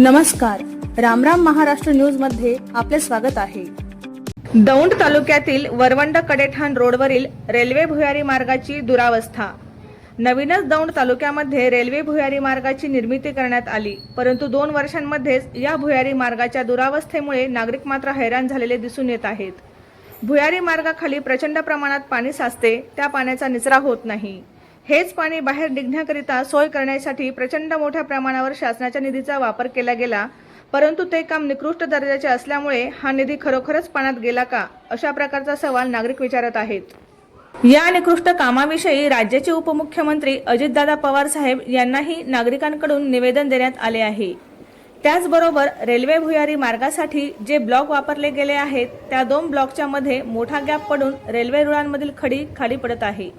नमस्कार. रामराम महाराष्ट्र न्यूजमध्ये आपले स्वागत आहे. दौंड तालुक्यातील वरवंड कडेठाण रोडवरील रेल्वे भुयारी मार्गाची दुरावस्था. नवीनच दौंड तालुक्यामध्ये रेल्वे भुयारी मार्गाची निर्मिती करण्यात आली. परंतु दोन वर्षांमध्येच या भुयारी मार्गाच्या दुरावस्थेमुळे नागरिक मात्र हैराण झालेले दिसून येत आहेत. भुयारी मार्गाखाली प्रचंड प्रमाणात पाणी साचते त्या पाण्याचा निचरा होत नाही. हेच पाणी बाहेर निघण्याकरिता सोय करण्यासाठी प्रचंड मोठ्या प्रमाणावर शासनाच्या निधीचा वापर केला गेला. परंतु ते काम निकृष्ट दर्जाचे असल्यामुळे हा निधी खरोखरच पाण्यात गेला का अशा प्रकारचा सवाल नागरिक विचारत आहेत. या निकृष्ट कामाविषयी राज्याचे उपमुख्यमंत्री अजितदादा पवार साहेब यांनाही नागरिकांकडून निवेदन देण्यात आले आहे. त्याचबरोबर रेल्वे भुयारी मार्गासाठी जे ब्लॉक वापरले गेले आहेत त्या दोन ब्लॉकच्या मध्ये मोठा गॅप पडून रेल्वे रुळांमधील खडी खाली पडत आहे.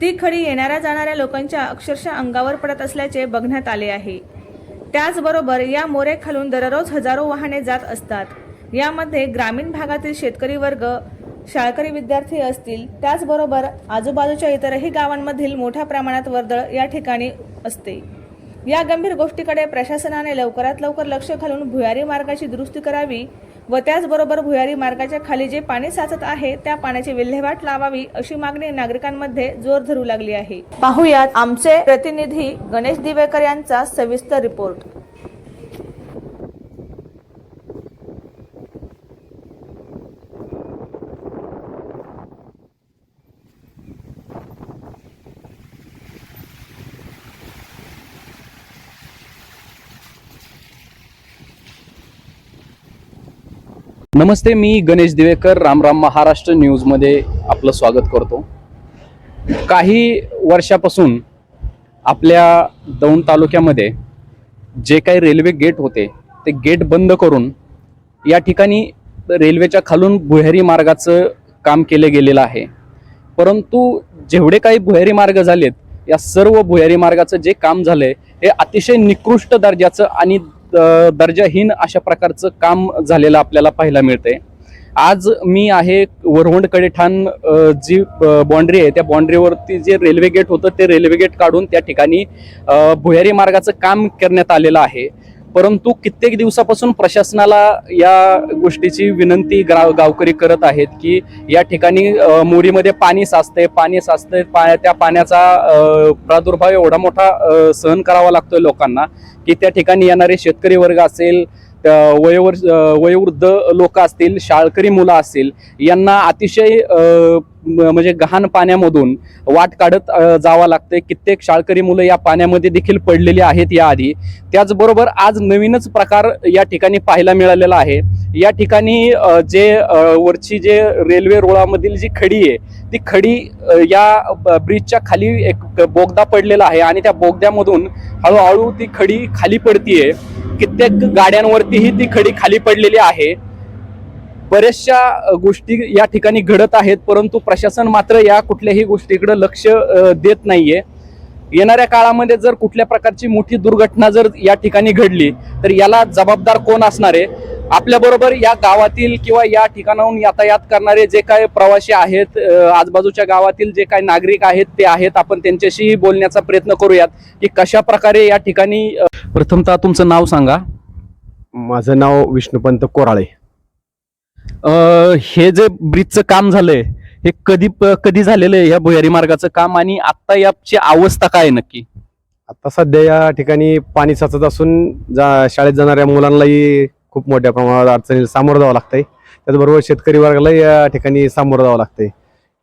ती खडी येणाऱ्या जाणाऱ्या लोकांच्या अक्षरशः अंगावर पडत असल्याचे बघण्यात आले आहे. त्याचबरोबर या मोरे खालून दररोज हजारो वाहने जात असतात. यामध्ये ग्रामीण भागातील शेतकरी वर्ग शाळकरी विद्यार्थी असतील. त्याचबरोबर आजूबाजूच्या इतरही गावांमधील मोठ्या प्रमाणात वर्दळ या ठिकाणी असते. या गंभीर गोष्टीकडे प्रशासनाने लवकरात लवकर लक्ष घालून भुयारी मार्गाची दुरुस्ती करावी व त्याचबरोबर भुयारी मार्गाच्या खाली जे पाणी साचत आहे त्या पाण्याची विल्हेवाट लावावी अशी मागणी नागरिकांमध्ये जोर धरू लागली आहे. पाहुयात आमचे प्रतिनिधी गणेश दिवेकर यांचा सविस्तर रिपोर्ट. नमस्ते मी गणेश दिवेकर रामराम महाराष्ट्र न्यूजमध्ये आपलं स्वागत करतो. काही वर्षापासून आपल्या दौंड तालुक्यामध्ये जे काही रेल्वे गेट होते ते गेट बंद करून या ठिकाणी रेल्वेच्या खालून भुयारी मार्गाचं काम केलं गेलेलं आहे. परंतु जेवढे काही भुयारी मार्ग झालेत या सर्व भुयारी मार्गाचं जे काम झालंय हे अतिशय निकृष्ट दर्जाचं आणि दर्जाहीन अशा प्रकारचं काम झालेलं आपल्याला पाहायला मिळतंय. आज मी आहे वरवंडकडे ठाण जी बाँड्री आहे त्या बाँड्रीवरती जे रेल्वे गेट होतं ते रेल्वे गेट काढून त्या ठिकाणी भुयारी मार्गाचं काम करण्यात आलेलं आहे. परंतु कित्येक दिवसापासून प्रशासनाला या गोष्टीची विनंती गाव गावकरी करत आहेत की या ठिकाणी मोरीमध्ये पाणी साचतंय पाणी साचतंय पा त्या पाण्याचा प्रादुर्भाव एवढा मोठा सहन करावा लागतोय लोकांना की त्या ठिकाणी येणारे शेतकरी वर्ग असेल वयोवर वयोवृद्ध लोक असतील शाळकरी मुलं असतील यांना अतिशय म्हणजे गहाण पाण्यामधून वाट काढत जावा लागते कित्येक शाळकरी मुलं या पाण्यामध्ये देखील पडलेली आहेत याआधी. त्याचबरोबर आज नवीनच प्रकार या ठिकाणी पाहायला मिळालेला आहे. या ठिकाणी जे वरची जे रेल्वे रुळामधील जी खडी आहे ती खडी या ब्रिजच्या खाली एक बोगदा पडलेला आहे आणि त्या बोगद्यामधून हळूहळू ती खडी खाली पडतीये. कित्येक गाड्यांवरतीही ती खडी खाली पडलेली आहे. बऱ्याचशा गोष्टी या ठिकाणी घडत आहेत परंतु प्रशासन मात्र या कुठल्याही गोष्टीकडे लक्ष देत नाहीये. येणाऱ्या काळामध्ये जर कुठल्या प्रकारची मोठी दुर्घटना जर या ठिकाणी घडली तर याला जबाबदार कोण असणार आहे? आपल्या बरोबर या गावातील किंवा या ठिकाणाहून यातायात करणारे जे काय प्रवासी आहेत आजूबाजूच्या गावातील जे काही नागरिक आहेत ते आहेत. आपण त्यांच्याशी बोलण्याचा प्रयत्न करूयात की कशा प्रकारे या ठिकाणी प्रथमतः तुमचं नाव सांगा. माझं नाव विष्णुपंत कोराळे. हे जे ब्रिजचं काम झालंय हे कधी कधी झालेलं आहे या भुयारी मार्गाचं काम आणि आता याची अवस्था काय नक्की? आता सध्या या ठिकाणी पाणी साचत असून जा शाळेत जाणाऱ्या मुलांनाही खूप मोठ्या प्रमाणात अडचणीला सामोरं जावं लागतंय. त्याचबरोबर शेतकरी वर्गालाही या ठिकाणी सामोरं जावं लागतंय.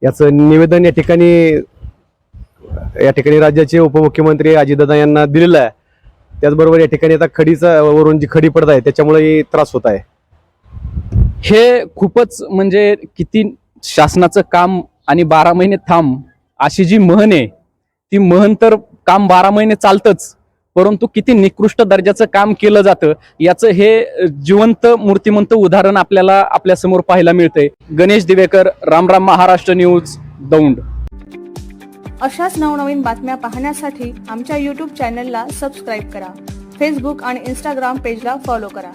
याचं निवेदन या ठिकाणी या ठिकाणी राज्याचे उपमुख्यमंत्री अजितदादा यांना दिलेलं आहे. त्याचबरोबर या ठिकाणी आता खडीचा वरून जी खडी पडत आहे त्याच्यामुळेही त्रास होत आहे. हे खूपच म्हणजे किती शासनाचं काम आणि बारा महिने थांब अशी जी म्हण आहे ती महन तर काम बारा महिने चालतच परंतु किती निकृष्ट दर्जाचं काम केलं जातं याचं हे जिवंत मूर्तिमंत उदाहरण आपल्याला आपल्यासमोर पाहायला मिळतंय. गणेश दिवेकर रामराम महाराष्ट्र न्यूज दौंड. अशाच नवनवीन बातम्या पाहण्यासाठी आमच्या यूट्यूब चॅनलला सबस्क्राईब करा. फेसबुक आणि इंस्टाग्राम पेजला फॉलो करा.